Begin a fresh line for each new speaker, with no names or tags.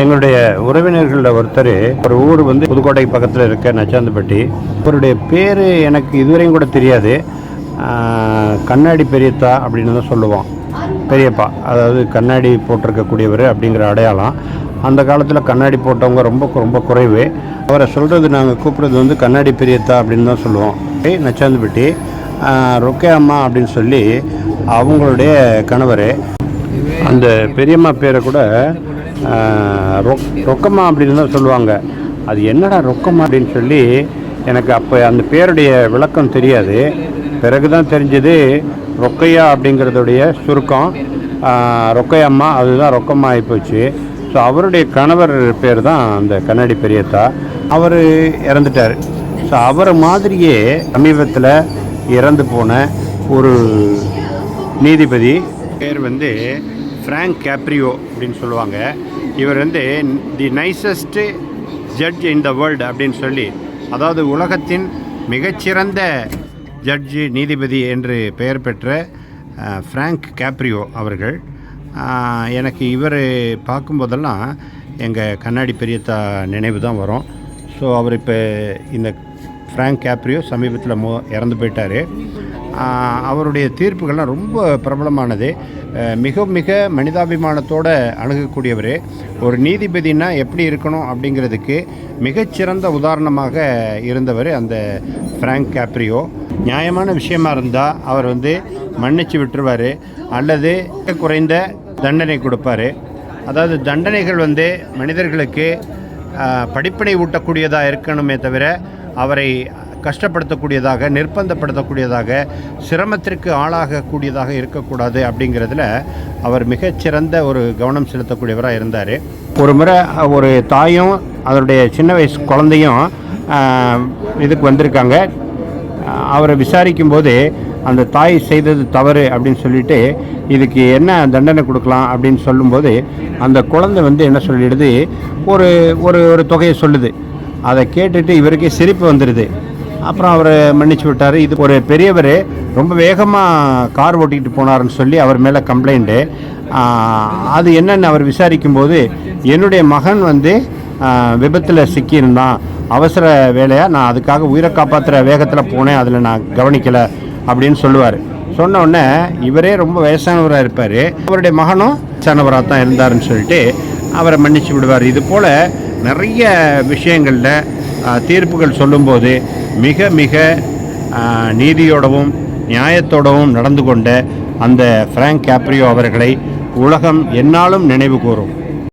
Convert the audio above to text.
எங்களுடைய உறவினர்களில் ஒருத்தர் ஒரு ஊர் வந்து புதுக்கோட்டை பக்கத்தில் இருக்க நச்சாந்தப்பட்டி. அவருடைய பேர் எனக்கு இதுவரையும் கூட தெரியாது. கண்ணாடி பெரியத்தா அப்படின்னு தான் சொல்லுவோம். பெரியப்பா அதாவது கண்ணாடி போட்டிருக்கக்கூடியவர் அப்படிங்கிற அடையாளம். அந்த காலத்தில் கண்ணாடி போட்டவங்க ரொம்ப ரொம்ப குறைவு. அவரை சொல்கிறது நாங்கள் கூப்பிட்றது வந்து கண்ணாடி பெரியத்தா அப்படின்னு தான் சொல்லுவோம். ஏய், நச்சாந்தப்பட்டி. ரொக்கே அம்மா அப்படின்னு சொல்லி அவங்களுடைய கணவர். அந்த பெரியம்மா பேரை கூட ரொக் ரொக்கம்மா அப்படின்னு தான் சொல்லுவாங்க. அது என்னடா ரொக்கம்மா அப்படின்னு சொல்லி எனக்கு அப்போ அந்த பேருடைய விளக்கம் தெரியாது. பிறகு தான் தெரிஞ்சது ரொக்கையா அப்படிங்கிறதுடைய சுருக்கம். ரொக்கையம்மா அதுதான் ரொக்கமாக ஆகிப்போச்சு ஸோ அவருடைய கணவர் பேர் தான் அந்த கண்ணாடி பெரியத்தா. அவர் இறந்துட்டார். ஸோ அவரை மாதிரியே சமீபத்தில் இறந்து போன ஒரு நீதிபதி பேர் வந்து ஃப்ராங்க் கேப்ரியோ அப்படின்னு சொல்லுவாங்க. இவர் வந்து தி நைசஸ்ட்டு ஜட்ஜ் இன் த வேர்ல்டு அப்படின்னு சொல்லி அதாவது உலகத்தின் மிகச்சிறந்த ஜட்ஜு நீதிபதி என்று பெயர் பெற்ற ஃப்ராங்க் கேப்ரியோ அவர்கள். எனக்கு இவர் பார்க்கும்போதெல்லாம் எங்கள் கண்ணாடி பெரியத்தா நினைவு தான் வரும். ஸோ அவர் இப்போ இந்த ஃப்ராங்க் கேப்ரியோ சமீபத்தில் மோ இறந்து போயிட்டார். அவருடைய தீர்ப்புகள்லாம் ரொம்ப பிரபலமானது. மிக மிக மனிதாபிமானத்தோடு அணுகக்கூடியவர். ஒரு நீதிபதினா எப்படி இருக்கணும் அப்படிங்கிறதுக்கு மிகச்சிறந்த உதாரணமாக இருந்தவர் அந்த ஃப்ராங்க் கேப்ரியோ நியாயமான விஷயமா இருந்தால் அவர் வந்து மன்னிச்சு விட்டுருவார். அல்லது குறைந்த தண்டனை கொடுப்பாரு. அதாவது தண்டனைகள் வந்து மனிதர்களுக்கு படிப்பினை ஊட்டக்கூடியதாக இருக்கணுமே தவிர அவரை கஷ்டப்படுத்தக்கூடியதாக நிர்பந்தப்படுத்தக்கூடியதாக சிரமத்திற்கு ஆளாகக்கூடியதாக இருக்கக்கூடாது அப்படிங்கிறதுல அவர் மிகச்சிறந்த ஒரு கவனம் செலுத்தக்கூடியவராக இருந்தார். ஒரு முறை ஒரு தாயும் அதனுடைய சின்ன வயசு குழந்தையும் இதுக்கு வந்திருக்காங்க. அவரை விசாரிக்கும்போது அந்த தாய் செய்தது தவறு அப்படின்னு சொல்லிட்டு இதுக்கு என்ன தண்டனை கொடுக்கலாம் அப்படின்னு சொல்லும்போது அந்த குழந்தை வந்து என்ன சொல்லிடுது? ஒரு ஒரு ஒரு தொகையை சொல்லுது. அதை கேட்டுட்டு இவருக்கே சிரிப்பு வந்துடுது அப்புறம் அவர் மன்னிச்சு விட்டார். இது ஒரு பெரியவர் ரொம்ப வேகமாக கார் ஓட்டிகிட்டு போனாருன்னு சொல்லி அவர் மேலே கம்ப்ளைண்ட்டு அது என்னன்னு அவர் விசாரிக்கும்போது என்னுடைய மகன் வந்து விபத்தில் சிக்கியிருந்தான். அவசர வேலையாக நான் அதுக்காக உயிரை காப்பாற்றுற வேகத்தில் போனேன். அதில் நான் கவனிக்கலை. அப்படின்னு சொல்லுவார். சொன்ன உடனே இவரே ரொம்ப வயசானவராக இருப்பார். அவருடைய மகனும் வயசானவராக தான் இருந்தாருன்னு சொல்லிட்டு அவரை மன்னிச்சு விடுவார். இது போல் நிறைய விஷயங்களில் தீர்ப்புகள் சொல்லும்போது மிக மிக நீதியோடவும் நியாயத்தோடவும் நடந்து கொண்ட அந்த ஃப்ராங்க் கேப்ரியோ அவர்களை உலகம் என்னாலும் நினைவு கூறும்.